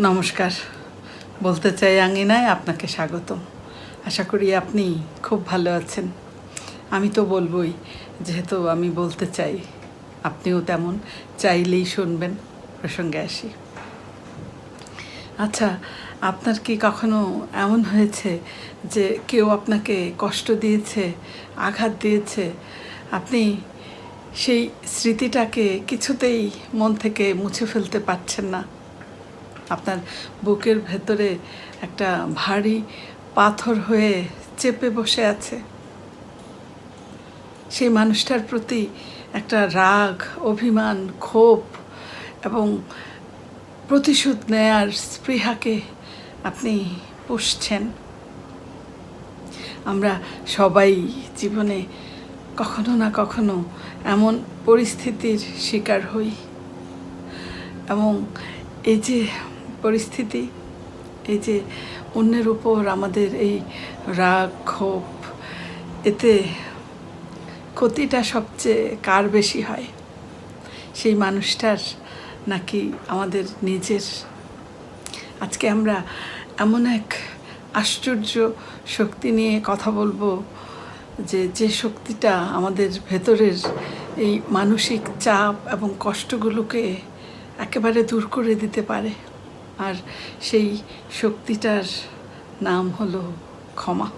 নমস্কার। বলতে চাই আঙিনায় আপনাকে স্বাগতম। আশা করি আপনি খুব ভালো আছেন। আমি তো বলবই, যেহেতু আমি বলতে চাই, আপনিও তেমন চাইলেই শুনবেন, প্রসঙ্গে আসি। আচ্ছা আপনার কি কখনো এমন হয়েছে যে কেউ আপনাকে কষ্ট দিয়েছে, আঘাত দিয়েছে? আপনি সেই স্মৃতিটাকে কিছুতেই মন থেকে মুছে ফেলতে পারছেন না। আপনার বুকের ভেতরে একটা ভারী পাথর হয়ে চেপে বসে আছে। সেই মানুষটার প্রতি একটা রাগ, অভিমান, ক্ষোভ এবং প্রতিশোধ নেয়ার স্পৃহাকে আপনি পুষছেন। আমরা সবাই জীবনে কখনো না কখনো এমন পরিস্থিতির শিকার হই এবং এই যে পরিস্থিতি, এই যে অন্যের উপর আমাদের এই রাগ, ক্ষোভ, এতে ক্ষতিটা সবচেয়ে কার বেশি হয়? সেই মানুষটার নাকি আমাদের নিজের? আজকে আমরা এমন এক আশ্চর্য শক্তি নিয়ে কথা বলব যে যে শক্তিটা আমাদের ভেতরের এই মানসিক চাপ এবং কষ্টগুলোকে একেবারে দূর করে দিতে পারে। আর সেই শক্তিটার নাম হলো ক্ষমা।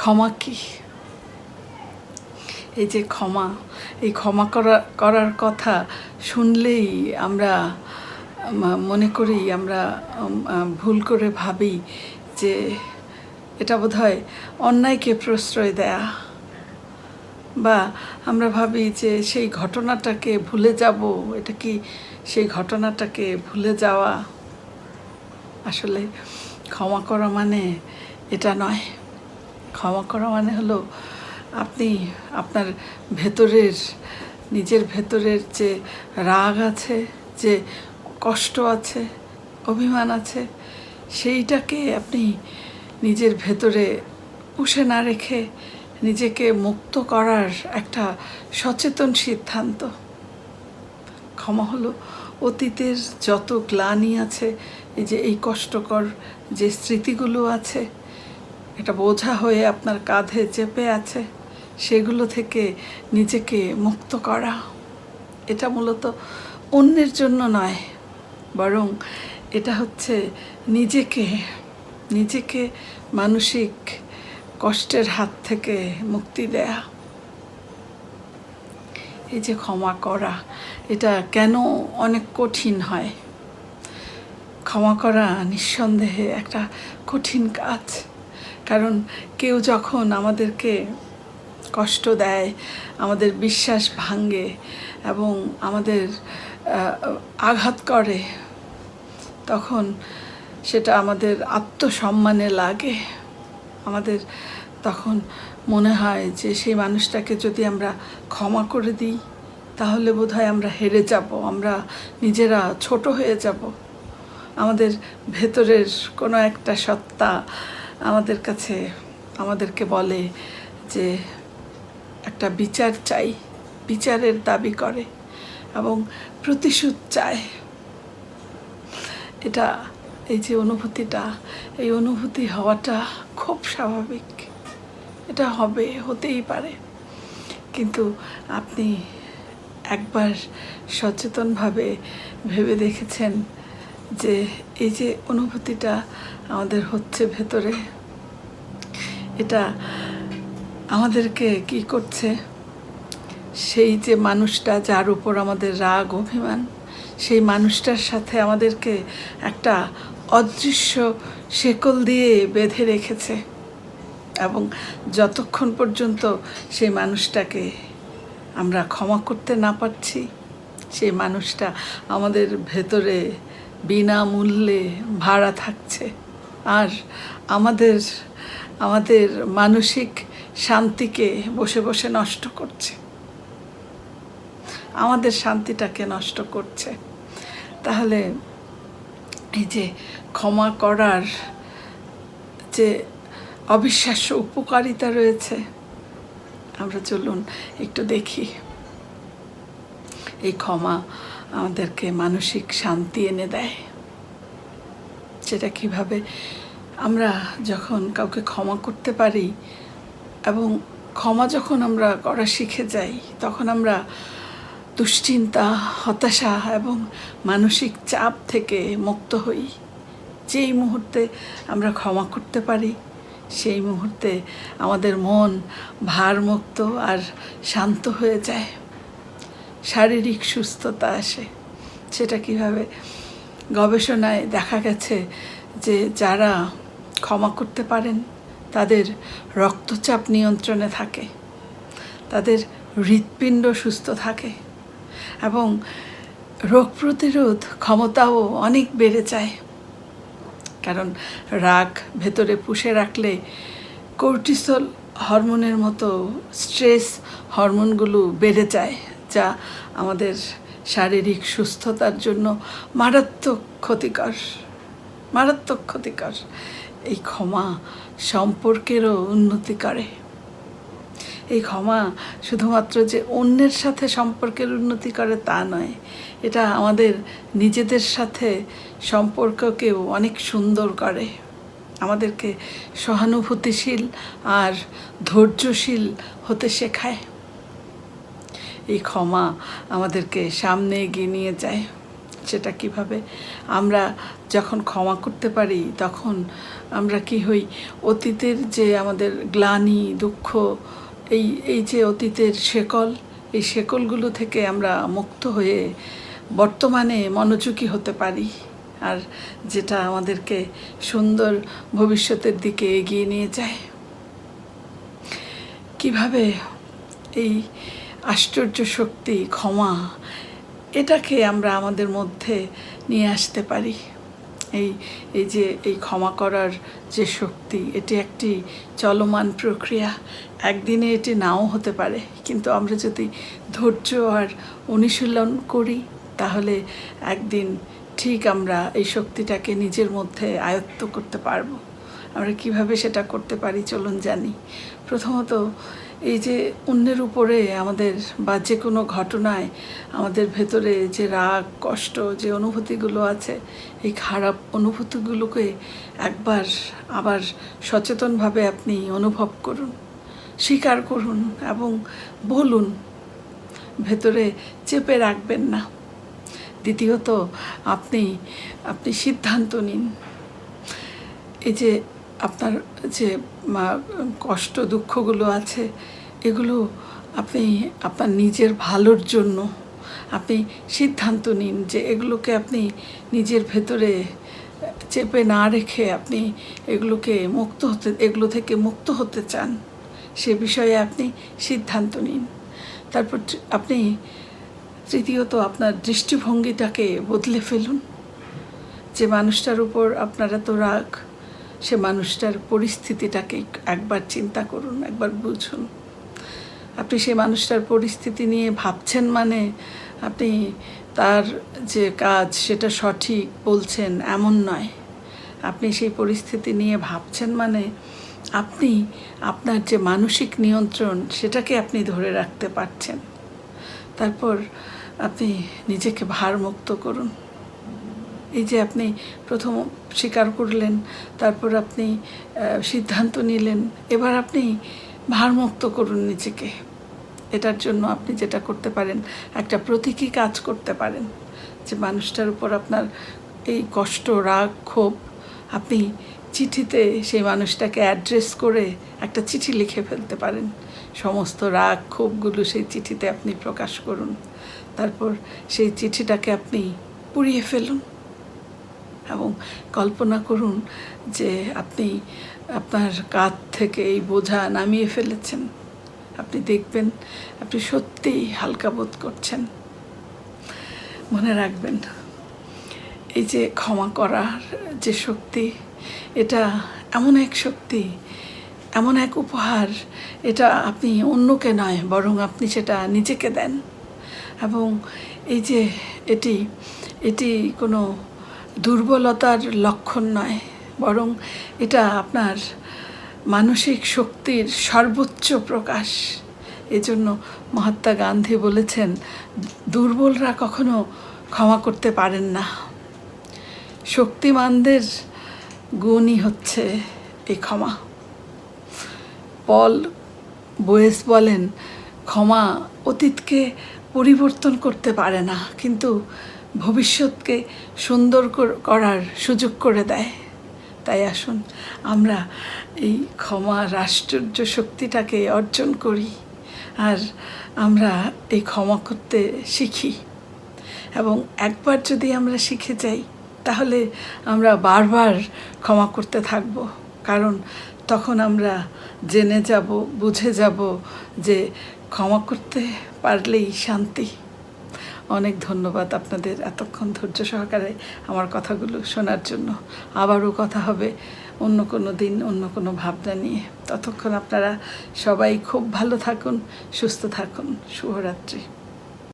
ক্ষমা কি? এই যে ক্ষমা, এই ক্ষমা করা, করার কথা শুনলেই আমরা মনে করি আমরা ভুল করে ভাবি যে এটা বোধ হয় অন্যায়কে প্রশ্রয় দেয়া। বা আমরা ভাবি যে সেই ঘটনাটাকে ভুলে যাব, এটা কি সেই ঘটনাটাকে ভুলে যাওয়া আসলে ক্ষমা করা মানে এটা নয়। ক্ষমা করা মানে হলো আপনি আপনার ভেতরের, নিজের ভেতরের যে রাগ আছে, যে কষ্ট আছে, অভিমান আছে, সেইটাকে আপনি নিজের ভেতরে পুষে না রেখে নিজেকে মুক্ত করার একটা সচেতন সিদ্ধান্ত। ক্ষমা হলো। অতীতের যত গ্লানি আছে, এই যে এই কষ্টকর যে স্মৃতিগুলো আছে, এটা বোঝা হয়ে আপনার কাঁধে চেপে আছে, সেগুলো থেকে নিজেকে মুক্ত করা। এটা মূলত অন্যের জন্য নয়, বরং এটা হচ্ছে নিজেকে নিজেকে মানসিক কষ্টের হাত থেকে মুক্তি দেয়া। এই যে ক্ষমা করা, এটা কেন অনেক কঠিন হয়? ক্ষমা করা নিঃসন্দেহে একটা কঠিন কাজ। কারণ কেউ যখন আমাদেরকে কষ্ট দেয়, আমাদের বিশ্বাস ভাঙ্গে এবং আমাদের আঘাত করে, তখন সেটা আমাদের আত্মসম্মানে লাগে। আমাদের তখন মনে হয় যে সেই মানুষটাকে যদি আমরা ক্ষমা করে দিই, তাহলে বোধহয় আমরা হেরে যাব, আমরা নিজেরা ছোট হয়ে যাব। আমাদের ভেতরের কোনো একটা সত্তা আমাদের কাছে, আমাদেরকে বলে যে একটা বিচার চাই, বিচারের দাবি করে এবং প্রতিশোধ চায় এটা, এই যে অনুভূতিটা, এই অনুভূতি হওয়াটা খুব স্বাভাবিক। এটা হবে, হতেই পারে। কিন্তু আপনি একবার সচেতনভাবে ভেবে দেখেছেন যে এই যে অনুভূতিটা আমাদের হচ্ছে ভেতরে, এটা আমাদেরকে কি করছে? সেই যে মানুষটা যার উপর আমাদের রাগ, অভিমান, সেই মানুষটার সাথে আমাদেরকে একটা অদৃশ্য শেকল দিয়ে বেঁধে রেখেছে। এবং যতক্ষণ পর্যন্ত সেই মানুষটাকে আমরা ক্ষমা করতে না পারছি, সেই মানুষটা আমাদের ভেতরে বিনামূল্যে ভাড়া থাকছে। আর আমাদের আমাদের মানসিক শান্তিকে বসে বসে নষ্ট করছে। আমাদের শান্তিটাকে নষ্ট করছে। তাহলে এই যে ক্ষমা করার যে অবিশ্বাস্য উপকারিতা রয়েছে। আমরা চলুন একটু দেখি। এই ক্ষমা আমাদেরকে মানসিক শান্তি এনে দেয়। সেটা কীভাবে আমরা যখন কাউকে ক্ষমা করতে পারি এবং ক্ষমা যখন আমরা করা শিখে যাই, তখন আমরা দুশ্চিন্তা, হতাশা এবং মানসিক চাপ থেকে মুক্ত হই। যেই মুহূর্তে আমরা ক্ষমা করতে পারি সেই মুহূর্তে আমাদের মন ভারমুক্ত আর শান্ত হয়ে যায়। শারীরিক সুস্থতা আসে। সেটা কীভাবে? গবেষণায় দেখা গেছে যে যারা ক্ষমা করতে পারেন, তাদের রক্তচাপ নিয়ন্ত্রণে থাকে, তাদের হৃৎপিণ্ড সুস্থ থাকে এবং রোগ প্রতিরোধ ক্ষমতাও অনেক বেড়ে যায়। কারণ রাগ ভেতরে পুষে রাখলে কোর্টিসল হরমোনের মতো স্ট্রেস হরমোনগুলো বেড়ে যায়, যা আমাদের শারীরিক সুস্থতার জন্য মারাত্মক ক্ষতিকর মারাত্মক ক্ষতিকর। এই ক্ষমা সম্পর্কেরও উন্নতি করে। এই ক্ষমা শুধুমাত্র যে অন্যের সাথে সম্পর্কের উন্নতি করে তা নয়, এটা আমাদের নিজেদের সাথে সম্পর্ককেও অনেক সুন্দর করে। আমাদেরকে সহানুভূতিশীল আর ধৈর্যশীল হতে শেখায়। এই ক্ষমা আমাদেরকে সামনে এগিয়ে নিয়ে যায়। সেটা কীভাবে? আমরা যখন ক্ষমা করতে পারি, তখন আমরা কি হই? অতীতের যে আমাদের গ্লানি, দুঃখ এই এই যে অতীতের শেকল, এই শেকলগুলো থেকে আমরা মুক্ত হয়ে বর্তমানে মনোযোগী হতে পারি আর যেটা আমাদেরকে সুন্দর ভবিষ্যতের দিকে এগিয়ে নিয়ে যায়। কীভাবে এই আশ্চর্য শক্তি, ক্ষমা, এটাকে আমরা আমাদের মধ্যে নিয়ে আসতে পারি? এই এই যে, এই ক্ষমা করার যে শক্তি, এটি একটি চলমান প্রক্রিয়া। একদিনে এটি নাও হতে পারে, কিন্তু আমরা যদি ধৈর্য আর অনুশীলন করি, তাহলে একদিন ঠিক আমরা এই শক্তিটাকে নিজের মধ্যে আয়ত্ত করতে পারব। আমরা কীভাবে সেটা করতে পারি চলুন জানি। প্রথমত এই যে অন্যের উপরে আমাদের বা যে কোনো ঘটনায় আমাদের ভেতরে যে রাগ, কষ্ট, যে অনুভূতিগুলো আছে, এই খারাপ অনুভূতিগুলোকে একবার আবার সচেতনভাবে আপনি অনুভব করুন, স্বীকার করুন এবং বলুন, ভেতরে চেপে রাখবেন না। দ্বিতীয়ত, আপনি আপনি সিদ্ধান্ত নিন। এই যে আপনার যে কষ্ট, দুঃখগুলো আছে, এগুলো আপনি, আপনার নিজের ভালোর জন্য আপনি সিদ্ধান্ত নিন যে, এগুলোকে আপনি নিজের ভেতরে চেপে না রেখে আপনি এগুলোকে মুক্ত হতে, এগুলো থেকে মুক্ত হতে চান, সে বিষয়ে আপনি সিদ্ধান্ত নিন। তারপর আপনি তৃতীয়ত আপনার দৃষ্টিভঙ্গিটাকে বদলে ফেলুন। যে, মানুষটার উপর আপনার এত রাগ সে মানুষটার পরিস্থিতিটাকে একবার চিন্তা করুন, একবার বুঝুন। আপনি সে মানুষটার পরিস্থিতি নিয়ে ভাবছেন মানে আপনি তার যে কাজ সেটা সঠিক বলছেন এমন নয়। আপনি সেই পরিস্থিতি নিয়ে ভাবছেন মানে আপনি আপনার যে মানসিক নিয়ন্ত্রণ সেটাকে আপনি ধরে রাখতে পারছেন। তারপর আপনি নিজেকে ভারমুক্ত করুন। এই যে আপনি প্রথম স্বীকার করলেন, তারপর আপনি সিদ্ধান্ত নিলেন, এবার আপনি ভারমুক্ত করুন নিজেকে। এটার জন্য আপনি যেটা করতে পারেন, একটা প্রতীকী কাজ করতে পারেন, যে মানুষটার উপর আপনার এই কষ্ট, রাগ, ক্ষোভ, আপনি চিঠিতে সেই মানুষটাকে অ্যাড্রেস করে একটা চিঠি লিখে ফেলতে পারেন। সমস্ত রাগ, ক্ষোভগুলো সেই চিঠিতে আপনি প্রকাশ করুন। তারপর সেই চিঠিটাকে আপনি পুড়িয়ে ফেলুন। এবং কল্পনা করুন যে আপনি আপনার কাঁধ থেকে এই বোঝা নামিয়ে ফেলেছেন। আপনি দেখবেন, আপনি সত্যিই হালকা বোধ করছেন। মনে রাখবেন, এই যে ক্ষমা করার যে শক্তি, এটা এমন এক শক্তি, এমন এক উপহার, এটা আপনি অন্যকে নয়, বরং আপনি সেটা নিজেকে দেন। এবং এই যে এটি এটি কোনো দুর্বলতার লক্ষণ নয়, বরং এটা আপনার মানসিক শক্তির সর্বোচ্চ প্রকাশ। এজন্য মহাত্মা গান্ধী বলেছেন, দুর্বলরা কখনো ক্ষমা করতে পারেন না। শক্তিমানদের গুণই হচ্ছে এই ক্ষমা। পল বয়েস বলেন, ক্ষমা অতীতকে পরিবর্তন করতে পারে না, কিন্তু ভবিষ্যৎকে সুন্দর করার সুযোগ করে দেয়। তাই আসুন, আমরা এই ক্ষমার আশ্চর্য শক্তিটাকে অর্জন করি আর আমরা এই ক্ষমা করতে শিখি। এবং একবার যদি আমরা শিখে যাই, তাহলে আমরা বারবার ক্ষমা করতে থাকব। কারণ তখন আমরা জেনে যাব, বুঝে যাব যে ক্ষমা করতে পারলেই শান্তি। অনেক ধন্যবাদ আপনাদের এতক্ষণ ধৈর্য সহকারে আমার কথাগুলো শোনার জন্য। আবারও কথা হবে অন্য কোনো দিন, অন্য কোনো ভাবনা নিয়ে। ততক্ষণ আপনারা সবাই খুব ভালো থাকুন, সুস্থ থাকুন। শুভরাত্রি।